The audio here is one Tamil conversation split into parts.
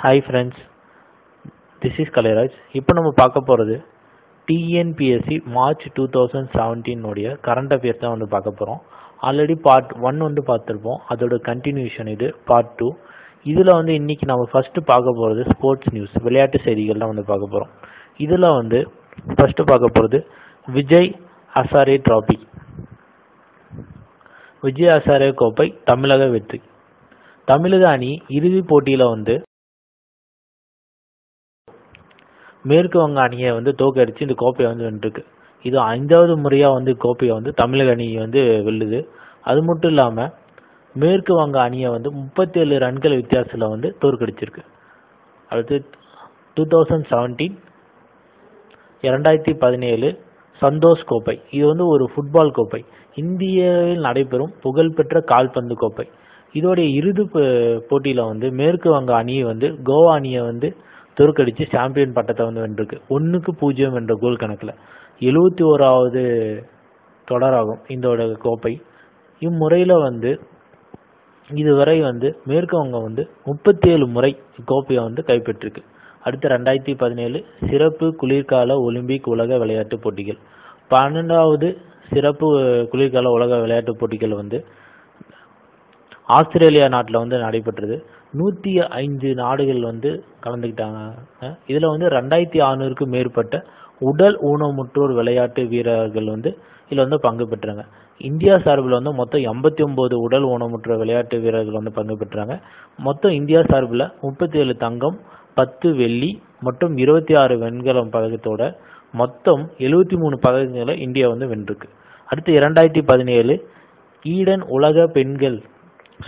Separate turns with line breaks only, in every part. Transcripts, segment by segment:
Hi friends this is Kalairaj இப்போ நம்ம பார்க்க போகிறது டிஎன்பிஎஸ்சி மார்ச் டூ தௌசண்ட் செவன்டீனுடைய கரண்ட் அஃபேர்ஸ் தான் வந்து பார்க்க போகிறோம் ஆல்ரெடி பார்ட் ஒன் வந்து பார்த்துருப்போம். அதோட கண்டினியூஷன் இது பார்ட் டூ இதில் வந்து இன்னைக்கு நம்ம ஃபஸ்ட்டு பார்க்க போகிறது ஸ்போர்ட்ஸ் நியூஸ் விளையாட்டு செய்திகள் தான் வந்து பார்க்க போகிறோம் இதில் வந்து ஃபஸ்ட்டு பார்க்க போகிறது விஜய் ஹசாரே ட்ராபி விஜய் ஹசாரே கோப்பை தமிழக வெற்றி. தமிழக அணி இறுதிப் போட்டியில் வந்து மேற்கு வங்க அணியை வந்து தோக்கடிச்சு இந்த கோப்பையை வந்து வென்றிருக்கு. இது ஐந்தாவது முறையாக வந்து கோப்பையை வந்து தமிழக அணி வந்து வெல்லுது. அது மட்டும் இல்லாமல் மேற்கு வங்க அணியை வந்து முப்பத்தேழு ரன்கள் வித்தியாசத்தில் வந்து தோற்கடிச்சிருக்கு. அடுத்து டூ தௌசண்ட் செவன்டீன் இரண்டாயிரத்தி பதினேழு சந்தோஷ் கோப்பை. இது வந்து ஒரு ஃபுட்பால் கோப்பை. இந்தியாவில் நடைபெறும் புகழ்பெற்ற கால்பந்து கோப்பை. இதோடைய இறுதி போட்டியில் வந்து மேற்கு வங்க அணியை வந்து கோவா அணியை வந்து தோற்கடித்து சாம்பியன் பட்டத்தை வந்து வென்றிருக்கு. ஒன்றுக்கு பூஜ்ஜியம் என்ற கோல் கணக்கில். எழுபத்தி ஓராவது தொடராகும் இதோட கோப்பை. இம்முறையில் வந்து இதுவரை வந்து மேற்கு வங்கம் வந்து முப்பத்தி ஏழு முறை கோப்பையை வந்து கைப்பற்றிருக்கு. அடுத்து ரெண்டாயிரத்தி பதினேழு சிறப்பு குளிர்கால ஒலிம்பிக் உலக விளையாட்டுப் போட்டிகள். பன்னெண்டாவது சிறப்பு குளிர்கால உலக விளையாட்டுப் போட்டிகள் வந்து ஆஸ்திரேலியா நாட்டில் வந்து நடைபெற்றது. நூற்றி ஐந்து நாடுகள் வந்து கலந்துக்கிட்டாங்க. இதில் வந்து ரெண்டாயிரத்தி அறநூறுக்கும் மேற்பட்ட உடல் ஊனமுற்றோர் விளையாட்டு வீரர்கள் வந்து இதில் வந்து பங்கு பெற்றாங்க. இந்தியா சார்பில் வந்து மொத்தம் எண்பத்தி ஒம்பது உடல் ஊனமுற்ற விளையாட்டு வீரர்கள் வந்து பங்கு பெற்றாங்க. மொத்தம் இந்தியா சார்பில் முப்பத்தி ஏழு தங்கம் பத்து வெள்ளி மற்றும் இருபத்தி ஆறு வெண்கலம் பதக்கத்தோட மொத்தம் எழுபத்தி மூணு பதக்கங்களை இந்தியா வந்து வென்றிருக்கு. அடுத்து இரண்டாயிரத்தி பதினேழு ஈடன் உலக பெண்கள்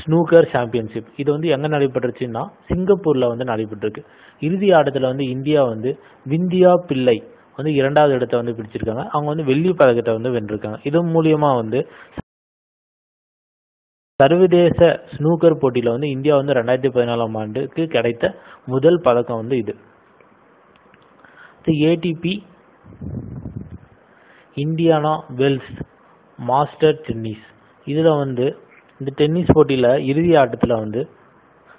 ஸ்னூக்கர் சாம்பியன்ஷிப் இது வந்து எங்கே நடைபெற்றுச்சுன்னா சிங்கப்பூரில் வந்து நடைபெற்றிருக்கு. இறுதி ஆட்டத்தில் வந்து இந்தியா வந்து விந்தியா பிள்ளை வந்து இரண்டாவது இடத்த வந்து பிடிச்சிருக்காங்க. அவங்க வந்து வெள்ளி பதக்கத்தை வந்து வென்றிருக்காங்க. இது மூலியமா வந்து சர்வதேச ஸ்னூக்கர் போட்டியில் வந்து இந்தியா வந்து ரெண்டாயிரத்தி பதினாலாம் ஆண்டுக்கு கிடைத்த முதல் பதக்கம் வந்து இது. ATP Indiana Wells master tennis இதில் வந்து இந்த டென்னிஸ் போட்டியில் இறுதி ஆட்டத்தில் வந்து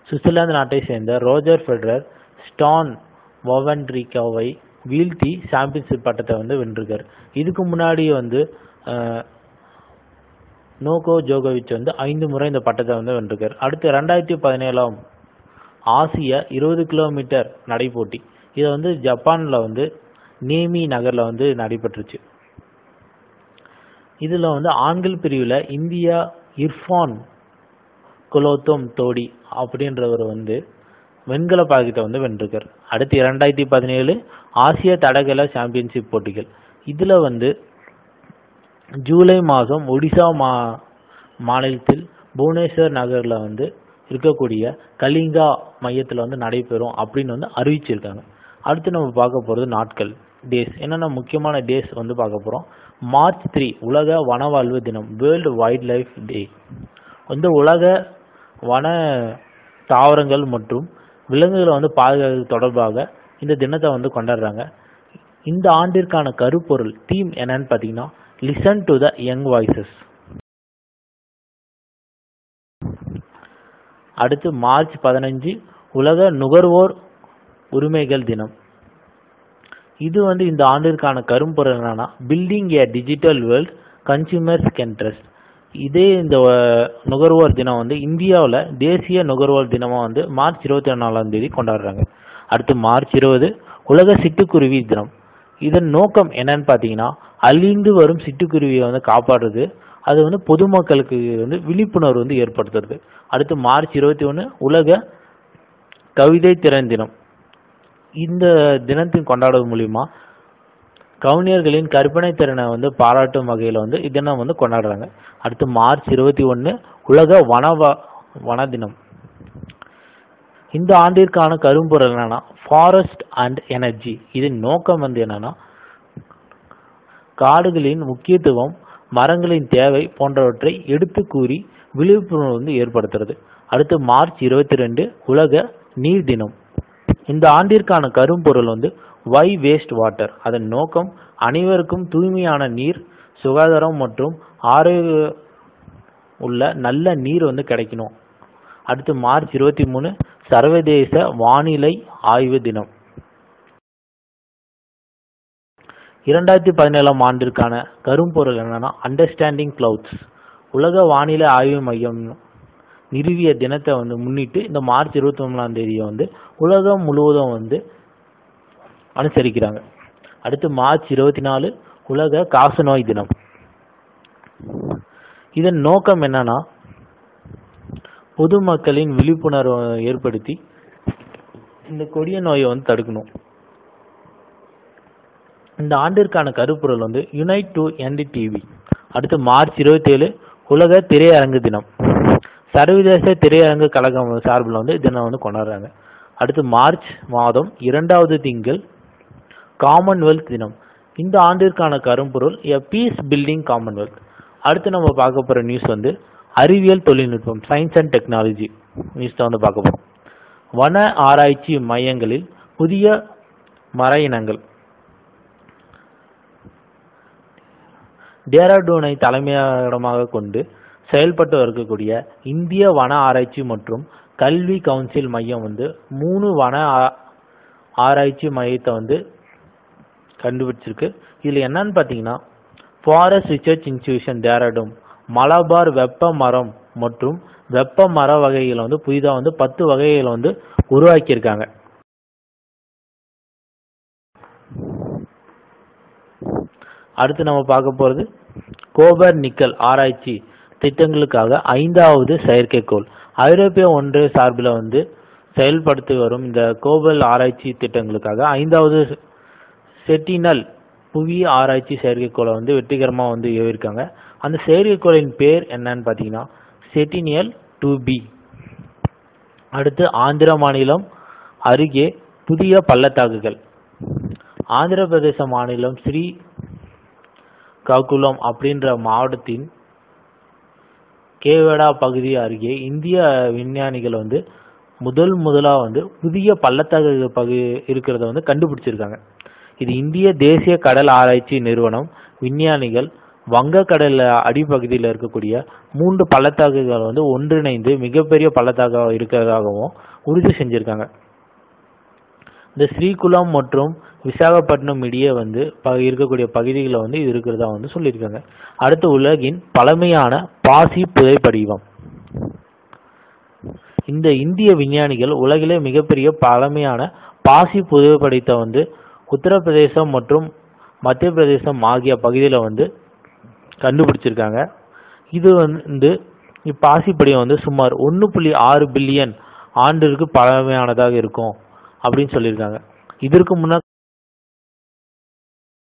சுவிட்சர்லாந்து நாட்டை சேர்ந்த ரோஜர் ஃபெடரர் ஸ்டான் வவன்ட்ரிகாவை வீழ்த்தி சாம்பியன்ஷிப் பட்டத்தை வந்து வென்றிருக்கார். இதுக்கு முன்னாடி வந்து நோகோ ஜோகோவிச் வந்து ஐந்து முறை இந்த பட்டத்தை வந்து வென்றிருக்கார். அடுத்து ரெண்டாயிரத்தி பதினேழாம் ஆசிய இருபது கிலோமீட்டர் நடைப்போட்டி. இதை வந்து ஜப்பானில் வந்து நேமி நகரில் வந்து நடைபெற்றுச்சு. இதில் வந்து ஆண்கள் பிரிவில் இந்தியா இர்ஃபான் குலோத்தம் தோடி அப்படின்றவர் வந்து வெண்கல பதக்கத்தை வந்து வென்றிருக்கார். அடுத்து இரண்டாயிரத்தி பதினேழு ஆசிய தடகள சாம்பியன்ஷிப் போட்டிகள். இதில் வந்து ஜூலை மாதம் ஒடிசா மா மாநிலத்தில் புவனேஸ்வர் நகரில் வந்து இருக்கக்கூடிய கலிங்கா மையத்தில் வந்து நடைபெறும் அப்படின்னு வந்து அறிவிச்சிருக்காங்க. அடுத்து நம்ம பார்க்க போகிறது நாட்கள் டேஸ். என்னென்ன முக்கியமான டேஸ் வந்து பார்க்க போகிறோம் மார்ச் த்ரீ உலக வனவாழ்வு தினம் வேர்ல்டு வைல்ட் லைஃப் டே வந்து உலக வன தாவரங்கள் மற்றும் விலங்குகளை வந்து பாதுகாக்கிறது தொடர்பாக இந்த தினத்தை வந்து கொண்டாடுறாங்க. இந்த ஆண்டிற்கான கருப்பொருள் தீம் என்னன்னு பார்த்தீங்கன்னா listen to the young voices அடுத்து மார்ச் பதினஞ்சு உலக நுகர்வோர் உரிமைகள் தினம். இது வந்து இந்த ஆண்டிற்கான கரும்பொருள் என்னன்னா building a digital world consumers can trust இதே இந்த நுகர்வோர் தினம் வந்து இந்தியாவில் தேசிய நுகர்வோர் தினமாக வந்து மார்ச் இருபத்தி நாலாம் தேதி கொண்டாடுறாங்க. அடுத்து மார்ச் இருபது உலக சிட்டுக்குருவி தினம். இதன் நோக்கம் என்னன்னு பார்த்தீங்கன்னா அழிந்து வரும் சிட்டுக்குருவியை வந்து காப்பாடுறது அது வந்து பொதுமக்களுக்கு வந்து விழிப்புணர்வு வந்து ஏற்படுத்துறது. அடுத்து மார்ச் இருபத்தி ஒன்று உலக கவிதை திறன் தினம். இந்த தினத்தின் கொண்டாடுவது மூலிமா கவிஞர்களின் கற்பனை திறனை வந்து பாராட்டும் வகையில் வந்து இத்தினம் வந்து கொண்டாடுறாங்க. அடுத்து மார்ச் இருபத்தி ஒன்று உலக வனவ வன தினம். இந்த ஆண்டிற்கான கரும்பொருள் என்னன்னா ஃபாரஸ்ட் அண்ட் எனர்ஜி இதன் நோக்கம் வந்து என்னன்னா காடுகளின் முக்கியத்துவம் மரங்களின் தேவை போன்றவற்றை எடுத்து கூறி விழிப்புணர்வு வந்து ஏற்படுத்துறது. அடுத்து மார்ச் இருபத்தி ரெண்டு உலக நீர் தினம். இந்த ஆண்டிற்கான கரும்பொருள் வந்து வை வேஸ்ட் வாட்டர் அதன் நோக்கம் அனைவருக்கும் தூய்மையான நீர் சுகாதாரம் மற்றும் ஆரோக்கிய உள்ள நல்ல நீர் வந்து கிடைக்கணும். அடுத்து மார்ச் இருபத்தி மூணு சர்வதேச வானிலை ஆய்வு தினம். இரண்டாயிரத்தி பதினேழாம் ஆண்டிற்கான கரும்பொருள் என்னன்னா அண்டர்ஸ்டாண்டிங் கிளவுட்ஸ் உலக வானிலை ஆய்வு மையம் நிறுவிய தினத்தை வந்து முன்னிட்டு இந்த மார்ச் இருபத்தி ஒன்பதாம் தேதியை வந்து உலகம் முழுவதும் வந்து அனுசரிக்கிறாங்க. அடுத்து மார்ச் இருபத்தி நாலு உலக காசநோய் தினம். இதன் நோக்கம் என்னன்னா பொதுமக்களின் விழிப்புணர்வை ஏற்படுத்தி இந்த கொடிய நோயை வந்து தடுக்கணும். இந்த ஆண்டிற்கான கருப்பொருள் வந்து யுனைட் டு என்டி டிவி அடுத்து மார்ச் இருபத்தி ஏழு உலக திரையரங்கு தினம். சர்வதேச திரையரங்கு கழகம் சார்பில் வந்து தினம் வந்து கொண்டாடுறாங்க. அடுத்து மார்ச் மாதம் இரண்டாவது திங்கள் காமன்வெல்த் தினம். இந்த ஆண்டிற்கான கரும்பொருள் எ பீஸ் பில்டிங் காமன்வெல்த் அடுத்து நம்ம பார்க்க போகிற நியூஸ் வந்து அறிவியல் தொழில்நுட்பம் சயின்ஸ் அண்ட் டெக்னாலஜி நியூஸ் தான் வந்து பார்க்க போகிறோம் வன ஆராய்ச்சி மையங்களில் புதிய மர இனங்கள். டேராடூனை தலைமையிடமாக கொண்டு செயல்பட்டு இருக்கக்கூடிய இந்திய வன ஆராய்ச்சி மற்றும் கல்வி கவுன்சில் மையம் வந்து மூணு வன ஆ- ஆராய்ச்சி மையத்தை வந்து கண்டுபிடிச்சிருக்கு. இதில் என்னன்னு பார்த்தீங்கன்னா forest research institution Dehradun Malabar வெப்ப மரம் மற்றும் வெப்ப மர வகைகளை வந்து புதிதாக வந்து பத்து வகைகளை வந்து உருவாக்கியிருக்காங்க. அடுத்து நம்ம பார்க்க போகிறது கோபர் நிக்கல் ஆராய்ச்சி திட்டங்களுக்காக ஐந்தாவது செயற்கைக்கோள். ஐரோப்பிய ஒன்றிய சார்பில் வந்து செயல்படுத்தி வரும் இந்த கோபல் ஆராய்ச்சி திட்டங்களுக்காக ஐந்தாவது செட்டினல் புவி ஆராய்ச்சி செயற்கைக்கோளை வந்து வெற்றிகரமாக வந்து ஏவிருக்காங்க. அந்த செயற்கைக்கோளின் பேர் என்னன்னு பார்த்தீங்கன்னா செட்டினியல் டூ பி. அடுத்து ஆந்திர மாநிலம் அருகே புதிய பள்ளத்தாக்குகள். ஆந்திர பிரதேச மாநிலம் ஸ்ரீ காக்குளம் அப்படின்ற மாவட்டத்தின் கேவடா பகுதி அருகே இந்திய விஞ்ஞானிகள் வந்து முதல் முதலாக வந்து புதிய பள்ளத்தாக்கு பகு இருக்கிறத வந்து கண்டுபிடிச்சிருக்காங்க. இது இந்திய தேசிய கடல் ஆராய்ச்சி நிறுவனம் விஞ்ஞானிகள் வங்கக்கடல் அடிப்பகுதியில் இருக்கக்கூடிய மூன்று பள்ளத்தாக்குகள் வந்து ஒன்றிணைந்து மிகப்பெரிய பள்ளத்தாக்காக இருக்கிறதாகவும் உறுதி செஞ்சுருக்காங்க. இந்த ஸ்ரீகுளம் மற்றும் விசாகப்பட்டினம் இடையே வந்து ப- இருக்கக்கூடிய பகுதிகளில் வந்து இது இருக்கிறதா வந்து சொல்லியிருக்காங்க. அடுத்து உலகின் பழமையான பாசி புதைப்படிவம் இந்த இந்திய விஞ்ஞானிகள் உலகிலே மிகப்பெரிய பழமையான பாசி புதைப்படித்தை வந்து உத்தரப்பிரதேசம் மற்றும் மத்திய பிரதேசம் ஆகிய பகுதியில் வந்து கண்டுபிடிச்சிருக்காங்க. இது வந்து இப்பாசி படிவம் வந்து சுமார் ஒன்று புள்ளி ஆறு பில்லியன் ஆண்டிற்கு பழமையானதாக இருக்கும். அப்படின்னு சொல்லியிருக்காங்க. இதற்கு முன்ன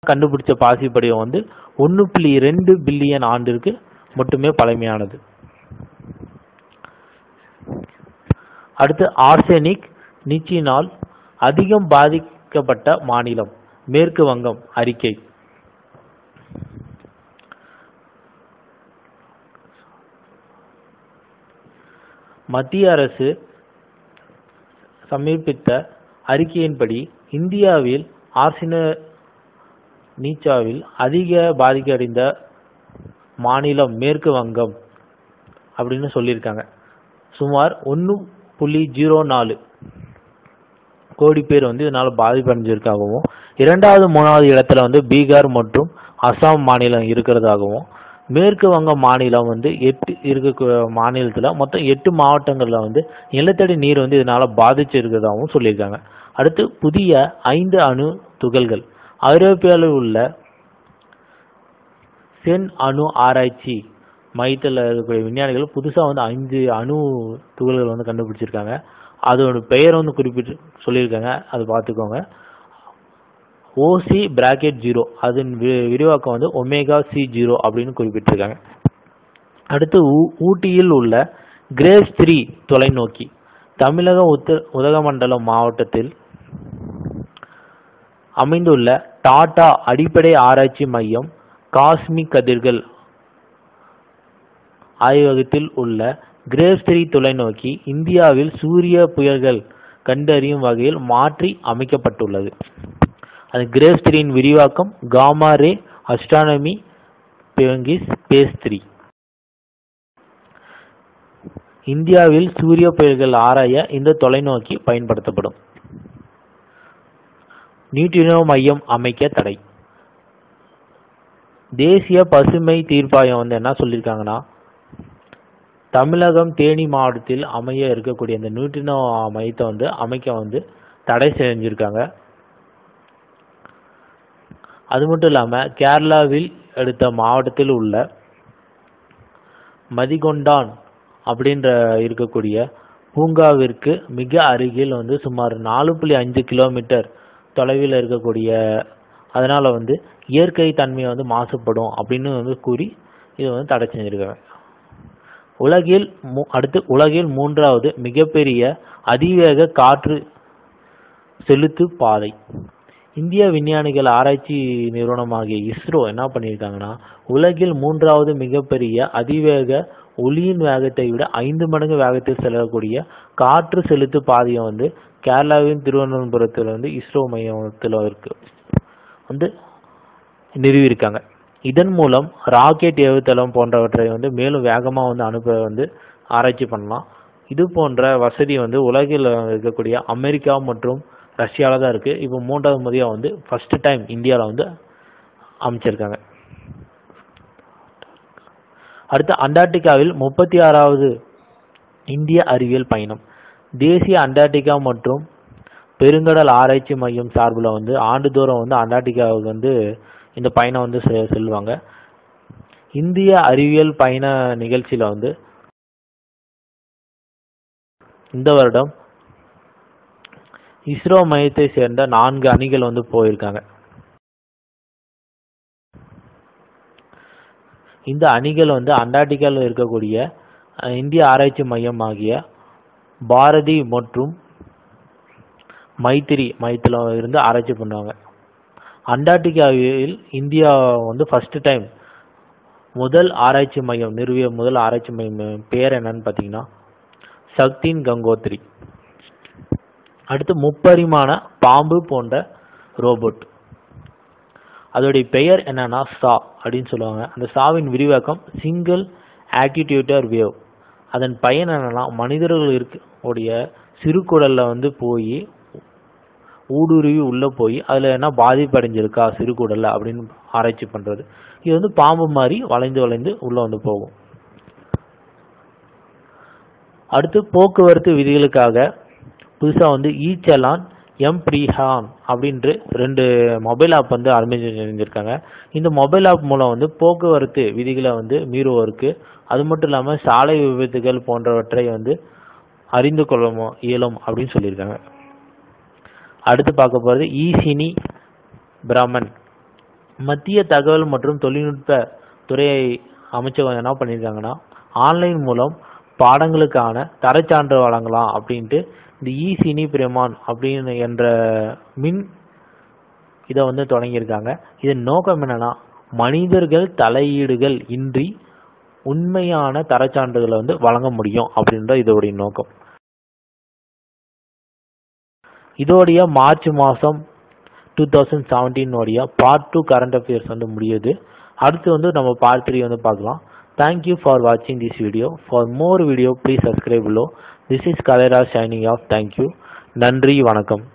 கண்டுபிடிச்ச பாசி படிவம் வந்து ஒன்று புள்ளி ரெண்டு பில்லியன் ஆண்டிற்கு மட்டுமே பழமையானது. அடுத்து ஆர்செனிக் நீச்சினால் அதிகம் பாதிக்கப்பட்ட மாநிலம் மேற்கு வங்கம் அறிக்கை. மத்திய அரசு சமர்ப்பித்த அறிக்கையின்படி இந்தியாவில் ஆர்சின நீச்சாவில் அதிக பாதிக்கடைந்த மாநிலம் மேற்கு வங்கம் அப்படின்னு சொல்லியிருக்காங்க. சுமார் ஒன்று புள்ளி ஜீரோ நாலு கோடி பேர் வந்து இதனால் பாதிப்படைஞ்சிருக்காகவும் இரண்டாவது மூணாவது இடத்துல வந்து பீகார் மற்றும் அசாம் மாநிலம் இருக்கிறதாகவும் மேற்கு வங்க மாநிலம் வந்து எட்டு இருக்க மாநிலத்தில் மொத்தம் எட்டு மாவட்டங்களில் வந்து நிலத்தடி நீர் வந்து இதனால் பாதிச்சு இருக்கிறதாகவும் சொல்லியிருக்காங்க. அடுத்து புதிய ஐந்து அணு துகள்கள். ஐரோப்பியாவில் உள்ள சென் அணு ஆராய்ச்சி மையத்தில் இருக்கக்கூடிய விஞ்ஞானிகள் புதுசாக வந்து அஞ்சு அணு துகள்கள் வந்து கண்டுபிடிச்சிருக்காங்க. அதோட பெயர் வந்து குறிப்பிட்டு சொல்லியிருக்காங்க. அது பார்த்துக்கோங்க. ஓசி பிராக்கெட் ஜீரோ அதன் வி- விரிவாக்கம் வந்து ஒமேகா சி ஜீரோ அப்படின்னு குறிப்பிட்டிருக்காங்க. அடுத்து ஊ- ஊட்டியில் உள்ள கிரேஸ் த்ரீ தொலைநோக்கி. தமிழக உத்த உதகமண்டலம் மாவட்டத்தில் அமைந்துள்ள டாடா அடிப்படை ஆராய்ச்சி மையம் காஸ்மிக் கதிர்கள் ஆய்வகத்தில் உள்ள கிரேஸ் த்ரீ தொலைநோக்கி இந்தியாவில் சூரிய புயல்கள் கண்டறியும் வகையில் மாற்றி அமைக்கப்பட்டுள்ளது. அது கிரேஸ் த்ரீயின் விரிவாக்கம் காமா ரே அஸ்ட்ரானமி பியங்கிஸ் ஸ்பேஸ் த்ரீ இந்தியாவில் சூரிய புயல்கள் ஆராய இந்த தொலைநோக்கி பயன்படுத்தப்படும். நியூட்ரினோ மையம் அமைக்க தடை. தேசிய பசுமை தீர்ப்பாயம் வந்து என்ன சொல்லியிருக்காங்கன்னா தமிழகம் தேனி மாவட்டத்தில் அமைய இருக்கக்கூடிய இந்த நியூட்ரினோ மையத்தை வந்து அமைக்க வந்து தடை செஞ்சுருக்காங்க. அது மட்டும் இல்லாமல் கேரளாவில் எடுத்த மாவட்டத்தில் உள்ள மதிகொண்டான் அப்படின்ற இருக்கக்கூடிய பூங்காவிற்கு மிக அருகில் வந்து சுமார் நாலு புள்ளி அஞ்சு கிலோமீட்டர் தொலைவில் இருக்கக்கூடிய அதனால் வந்து இயற்கை தன்மையை வந்து மாசுபடும் அப்படின்னு வந்து கூறி இது வந்து தடை செஞ்சிருக்காங்க. உலகில் மூ- அடுத்து உலகில் மூன்றாவது மிகப்பெரிய அதிவேக காற்று செலுத்து பாதை இந்திய விஞ்ஞானிகள் ஆராய்ச்சி நிறுவனமாகிய இஸ்ரோ என்ன பண்ணியிருக்காங்கன்னா உலகில் மூன்றாவது மிகப்பெரிய அதிவேக ஒளியின் வேகத்தை விட ஐந்து மடங்கு வேகத்தில் செல்லக்கூடிய காற்று செலுத்து பாதையை வந்து கேரளாவின் திருவனந்தபுரத்தில் வந்து இஸ்ரோ மையத்தில் இருக்கு. வந்து நிறுவியிருக்காங்க. இதன் மூலம் ராக்கெட் ஏவுதளம் போன்றவற்றை வந்து மேலும் வேகமாக வந்து அனுப்ப வந்து ஆராய்ச்சி பண்ணலாம். இது போன்ற வசதி வந்து உலகில் இருக்கக்கூடிய அமெரிக்கா மற்றும் ரஷ்யாவில் தான் இருக்குது இப்போ மூன்றாவது முறையாக வந்து ஃபஸ்ட்டு டைம் இந்தியாவில் வந்து அமைச்சிருக்காங்க. அடுத்து அண்டார்டிகாவில் முப்பத்தி ஆறாவது இந்திய அறிவியல் பயணம். தேசிய அண்டார்டிகா மற்றும் பெருங்கடல் ஆராய்ச்சி மையம் சார்பில் வந்து ஆண்டுதோறும் வந்து அண்டார்டிகாவுக்கு வந்து இந்த பயணம் வந்து செ- செல்வாங்க. இந்திய அறிவியல் பயண நிகழ்ச்சியில் வந்து இந்த வருடம் இஸ்ரோ மையத்தை சேர்ந்த நான்கு அணிகள் வந்து போயிருக்காங்க. இந்த அணிகள் வந்து அண்டார்டிகாவில் இருக்கக்கூடிய இந்திய ஆராய்ச்சி மையம் ஆகிய பாரதி மற்றும் மைத்திரி மையத்தில் இருந்து ஆராய்ச்சி பண்ணுவாங்க. அண்டார்டிகாவில் இந்தியா வந்து ஃபர்ஸ்ட் டைம் முதல் ஆராய்ச்சி மையம் நிறுவிய முதல் ஆராய்ச்சி மையம் பேர் என்னன்னு பார்த்தீங்கன்னா சக்தின் கங்கோத்ரி. அடுத்து முப்பரிமாண பாம்பு போன்ற ரோபோட். அதோடைய பெயர் என்னன்னா சா அப்படின்னு சொல்லுவாங்க. அந்த சாவின் விரிவாக்கம் சிங்கிள் ஆட்டிடியூட்டர் வேவ் அதன் பயன் என்னன்னா மனிதர்கள் இருக்க உடைய சிறுகுடலில் வந்து போய் ஊடுருவி உள்ளே போய் அதில் என்ன பாதிப்படைஞ்சிருக்கா சிறுகுடலில் அப்படின்னு ஆராய்ச்சி பண்ணுறது இது வந்து பாம்பு மாதிரி வளைந்து வளைந்து உள்ளே வந்து போகும். அடுத்து போக்குவரத்து விதிகளுக்காக புதுசாக வந்து ஈச்சலான் எம் ப்ரீஹான் அப்படின்ற ரெண்டு மொபைல் ஆப் வந்து அறிமுகப்படுத்தியிருக்காங்க இந்த மொபைல் ஆப் மூலம் வந்து போக்குவரத்து விதிகளை வந்து மீறுவோருக்கு அது மட்டும் இல்லாமல் சாலை விபத்துகள் போன்றவற்றை வந்து அறிந்து கொள்ள இயலும் அப்படின்னு சொல்லியிருக்காங்க. அடுத்து பார்க்க போகிறது ஈசினி பிரமன். மத்திய தகவல் மற்றும் தொழில்நுட்ப துறையை அமைச்சகம் என்ன பண்ணியிருக்காங்கன்னா ஆன்லைன் மூலம் பாடங்களுக்கான தரச்சான்று வழங்கலாம் அப்படின்ட்டு இந்த இ சினி பிரமான் அப்படின்னு என்ற மின் இதை வந்து தொடங்கியிருக்காங்க. இதன் நோக்கம் என்னன்னா மனிதர்கள் தலையீடுகள் இன்றி உண்மையான தரச்சான்றுகளை வந்து வழங்க முடியும் அப்படின்ற இதோடைய நோக்கம். இதோடைய மார்ச் மாதம் டூ தௌசண்ட் செவன்டீனோடைய பார்ட் டூ கரண்ட் அஃபேர்ஸ் வந்து முடியுது. அடுத்து வந்து நம்ம பார்ட் த்ரீ வந்து பார்க்கலாம். தேங்க்யூ ஃபார் வாட்சிங் this video for more video please subscribe This is Kalera signing off. Thank you. Nandri Vanakam.